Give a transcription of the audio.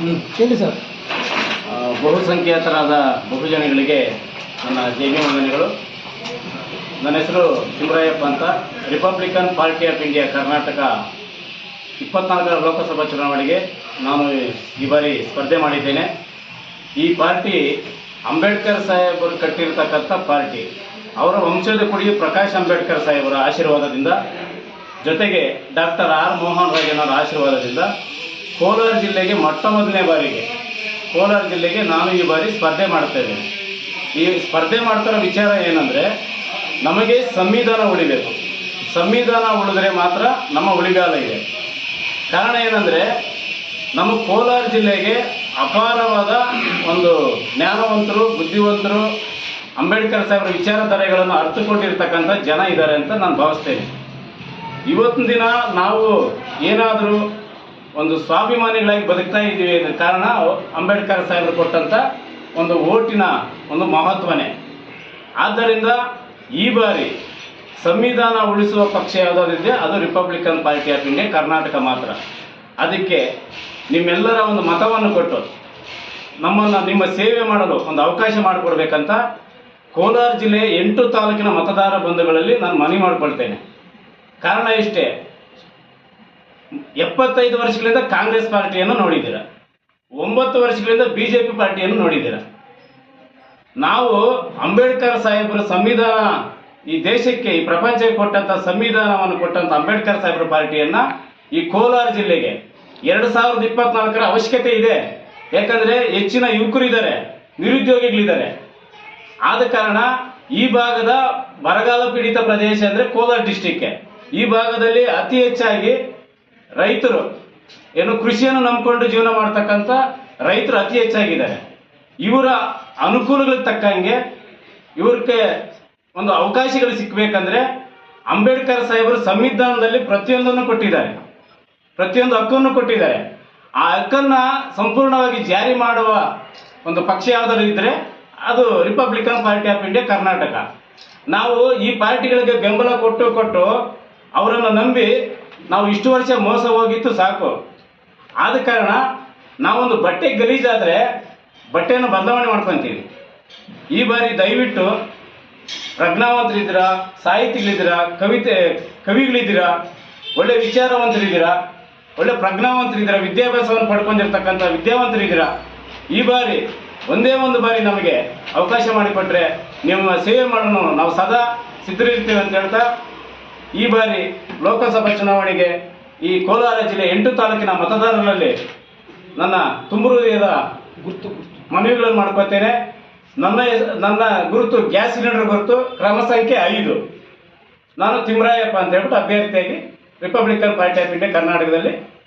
ಹೇಳಿ ಸರ್. ಬಹುಸಂಖ್ಯಾತರಾದ ಬಹುಜನಗಳಿಗೆ ನನ್ನ ಜೈ ಭೀಮ್ ವಂದನೆಗಳು ನನ್ನ ಹೆಸರು ತಿಮ್ಮರಾಯಪ್ಪ ಅಂತ. Republican Party of India Karnataka ಇಪ್ಪತ್ನಾಲ್ಕರ ಲೋಕಸಭಾ ಚುನಾವಣೆಗೆ ನಾನು ಈ ಬಾರಿ ಸ್ಪರ್ಧೆ ಮಾಡಿದ್ದೇನೆ. ಈ ಪಾರ್ಟಿ ಅಂಬೇಡ್ಕರ್ ಸಾಹೇಬರು ಕಟ್ಟಿರತಕ್ಕಂಥ ಪಾರ್ಟಿ. ಅವರ ವಂಶದ ಕುಡಿ ಪ್ರಕಾಶ್ ಅಂಬೇಡ್ಕರ್ ಸಾಹೇಬರ ಆಶೀರ್ವಾದದಿಂದ, ಜೊತೆಗೆ ಡಾಕ್ಟರ್ ಆರ್ ಮೋಹನ್ ರಾಜನವರ ಆಶೀರ್ವಾದದಿಂದ ಕೋಲಾರ ಜಿಲ್ಲೆಗೆ ಮೊಟ್ಟ ಮೊದಲನೇ ಬಾರಿಗೆ. ಕೋಲಾರ ಜಿಲ್ಲೆಗೆ ನಾನು ಈ ಬಾರಿ ಸ್ಪರ್ಧೆ ಮಾಡ್ತಾ ಇದ್ದೇನೆ. ಈ ಸ್ಪರ್ಧೆ ಮಾಡ್ತಿರೋ ವಿಚಾರ ಏನಂದರೆ, ನಮಗೆ ಸಂವಿಧಾನ ಉಳಿಬೇಕು. ಸಂವಿಧಾನ ಉಳಿದ್ರೆ ಮಾತ್ರ ನಮ್ಮ ಉಳಿಗಾಲ ಇದೆ. ಕಾರಣ ಏನಂದರೆ, ನಮ್ಮ ಕೋಲಾರ ಜಿಲ್ಲೆಗೆ ಅಪಾರವಾದ ಒಂದು ಜ್ಞಾನವಂತರು, ಬುದ್ಧಿವಂತರು, ಅಂಬೇಡ್ಕರ್ ಸಾಹೇಬರ ವಿಚಾರಧಾರೆಗಳನ್ನು ಅರ್ಥಕೊಂಡಿರ್ತಕ್ಕಂಥ ಜನ ಇದ್ದಾರೆ ಅಂತ ನಾನು ಭಾವಿಸ್ತೇನೆ. ಇವತ್ತಿನ ದಿನ ನಾವು ಏನಾದರೂ ಒಂದು ಸ್ವಾಭಿಮಾನಿಗಳಾಗಿ ಬದುಕ್ತಾ ಇದ್ದೀವಿ ಅನ್ನೋ ಕಾರಣ ಅಂಬೇಡ್ಕರ್ ಸಾಹೇಬರು ಕೊಟ್ಟಂಥ ಒಂದು ಓಟಿನ ಒಂದು ಮಹತ್ವನೇ. ಆದ್ದರಿಂದ ಈ ಬಾರಿ ಸಂವಿಧಾನ ಉಳಿಸುವ ಪಕ್ಷ ಯಾವುದಾದಿದೆ ಅದು Republican Party of India Karnataka ಮಾತ್ರ. ಅದಕ್ಕೆ ನಿಮ್ಮೆಲ್ಲರ ಒಂದು ಮತವನ್ನು ಕೊಟ್ಟು ನಮ್ಮನ್ನು ನಿಮ್ಮ ಸೇವೆ ಮಾಡಲು ಒಂದು ಅವಕಾಶ ಮಾಡಿಕೊಡ್ಬೇಕಂತ ಕೋಲಾರ ಜಿಲ್ಲೆಯ ಎಂಟು ತಾಲೂಕಿನ ಮತದಾರ ಬಂಧುಗಳಲ್ಲಿ ನಾನು ಮನವಿ ಮಾಡಿಕೊಳ್ತೇನೆ. ಕಾರಣ ಇಷ್ಟೇ ಎಪ್ಪತ್ತೈದು ವರ್ಷಗಳಿಂದ ಕಾಂಗ್ರೆಸ್ ಪಾರ್ಟಿಯನ್ನು ನೋಡಿದ್ದೀರ? ಒಂಬತ್ತು ವರ್ಷಗಳಿಂದ ಬಿ ಜೆ ಪಿ ಪಾರ್ಟಿಯನ್ನು ನೋಡಿದ್ದೀರ? ನಾವು ಅಂಬೇಡ್ಕರ್ ಸಾಹೇಬರ ಸಂವಿಧಾನ ಈ ದೇಶಕ್ಕೆ, ಈ ಪ್ರಪಂಚಕ್ಕೆ ಕೊಟ್ಟಂತ ಸಂವಿಧಾನವನ್ನು ಕೊಟ್ಟಂತ ಅಂಬೇಡ್ಕರ್ ಸಾಹೇಬರ ಪಾರ್ಟಿಯನ್ನ ಈ ಕೋಲಾರ ಜಿಲ್ಲೆಗೆ ಎರಡು ಸಾವಿರದ ಇಪ್ಪತ್ನಾಲ್ಕರ ಅವಶ್ಯಕತೆ ಇದೆ. ಯಾಕಂದ್ರೆ ಹೆಚ್ಚಿನ ಯುವಕರು ಇದ್ದಾರೆ, ನಿರುದ್ಯೋಗಿಗಳಿದ್ದಾರೆ. ಆದ ಕಾರಣ ಈ ಭಾಗದ ಬರಗಾಲ ಪೀಡಿತ ಪ್ರದೇಶ ಅಂದ್ರೆ ಕೋಲಾರ ಡಿಸ್ಟಿಕ್ ಈ ಭಾಗದಲ್ಲಿ ಅತಿ ಹೆಚ್ಚಾಗಿ ರೈತರು ಏನು ಕೃಷಿಯನ್ನು ನಂಬಿಕೊಂಡು ಜೀವನ ಮಾಡ್ತಕ್ಕಂಥ ರೈತರು ಅತಿ ಹೆಚ್ಚಾಗಿದ್ದಾರೆ. ಇವರ ಅನುಕೂಲಗಳಿಗೆ ತಕ್ಕಂಗೆ ಇವ್ರಿಗೆ ಒಂದು ಅವಕಾಶಗಳು ಸಿಕ್ಕಬೇಕಂದ್ರೆ ಅಂಬೇಡ್ಕರ್ ಸಾಹೇಬರು ಸಂವಿಧಾನದಲ್ಲಿ ಪ್ರತಿಯೊಂದನ್ನು ಕೊಟ್ಟಿದ್ದಾರೆ. ಪ್ರತಿಯೊಂದು ಹಕ್ಕನ್ನು ಕೊಟ್ಟಿದ್ದಾರೆ. ಆ ಹಕ್ಕನ್ನ ಸಂಪೂರ್ಣವಾಗಿ ಜಾರಿ ಮಾಡುವ ಒಂದು ಪಕ್ಷ ಯಾವ್ದಾದ್ರು ಇದ್ರೆ ಅದು Republican Party of India Karnataka ನಾವು ಈ ಪಾರ್ಟಿಗಳಿಗೆ ಬೆಂಬಲ ಕೊಟ್ಟು ಕೊಟ್ಟು ಅವರನ್ನು ನಂಬಿ ನಾವು ಇಷ್ಟು ವರ್ಷ ಮೋಸ ಹೋಗಿತ್ತು ಸಾಕು. ಆದ ಕಾರಣ ನಾವೊಂದು ಬಟ್ಟೆ ಗಲೀಜಾದರೆ ಬಟ್ಟೆಯನ್ನು ಬದಲಾವಣೆ ಮಾಡ್ಕೊತೀವಿ. ಈ ಬಾರಿ ದಯವಿಟ್ಟು ಪ್ರಜ್ಞಾವಂತರಿದ್ದೀರಾ, ಸಾಹಿತಿಗಳಿದ್ದೀರಾ, ಕವಿತೆ, ಕವಿಗಳಿದ್ದೀರಾ, ಒಳ್ಳೆ ವಿಚಾರವಂತರಿದ್ದೀರಾ, ಒಳ್ಳೆ ಪ್ರಜ್ಞಾವಂತರಿದ್ದೀರಾ, ವಿದ್ಯಾಭ್ಯಾಸವನ್ನು ಪಡ್ಕೊಂಡಿರ್ತಕ್ಕಂಥ ವಿದ್ಯಾವಂತರಿದ್ದೀರಾ, ಈ ಬಾರಿ, ಒಂದೇ ಒಂದು ಬಾರಿ ನಮಗೆ ಅವಕಾಶ ಮಾಡಿಕೊಟ್ರೆ ನಿಮ್ಮ ಸೇವೆ ಮಾಡೋಣ ನಾವು ಸದಾ ಸಿದ್ಧರಿರ್ತೀವಿ ಅಂತ ಹೇಳ್ತಾ ಈ ಬಾರಿ ಲೋಕಸಭಾ ಚುನಾವಣೆಗೆ ಈ ಕೋಲಾರ ಜಿಲ್ಲೆ ಎಂಟು ತಾಲೂಕಿನ ಮತದಾರರಲ್ಲಿ ನನ್ನ ತುಂಬು ಗುರುತು ಮನವಿಗಳನ್ನು ಮಾಡ್ಕೋತೇನೆ. ನನ್ನ ನನ್ನ ಗುರುತು ಗ್ಯಾಸ್ ಸಿಲಿಂಡರ್ ಗುರುತು, ಕ್ರಮ ಸಂಖ್ಯೆ ಐದು. ನಾನು ತಿಮ್ಮರಾಯಪ್ಪ ಅಂತ ಹೇಳ್ಬಿಟ್ಟು ಅಭ್ಯರ್ಥಿಯಾಗಿ ರಿಪಬ್ಲಿಕನ್ ಪಾರ್ಟಿ ಆಫ್ ಇಂಡಿಯಾ ಕರ್ನಾಟಕದಲ್ಲಿ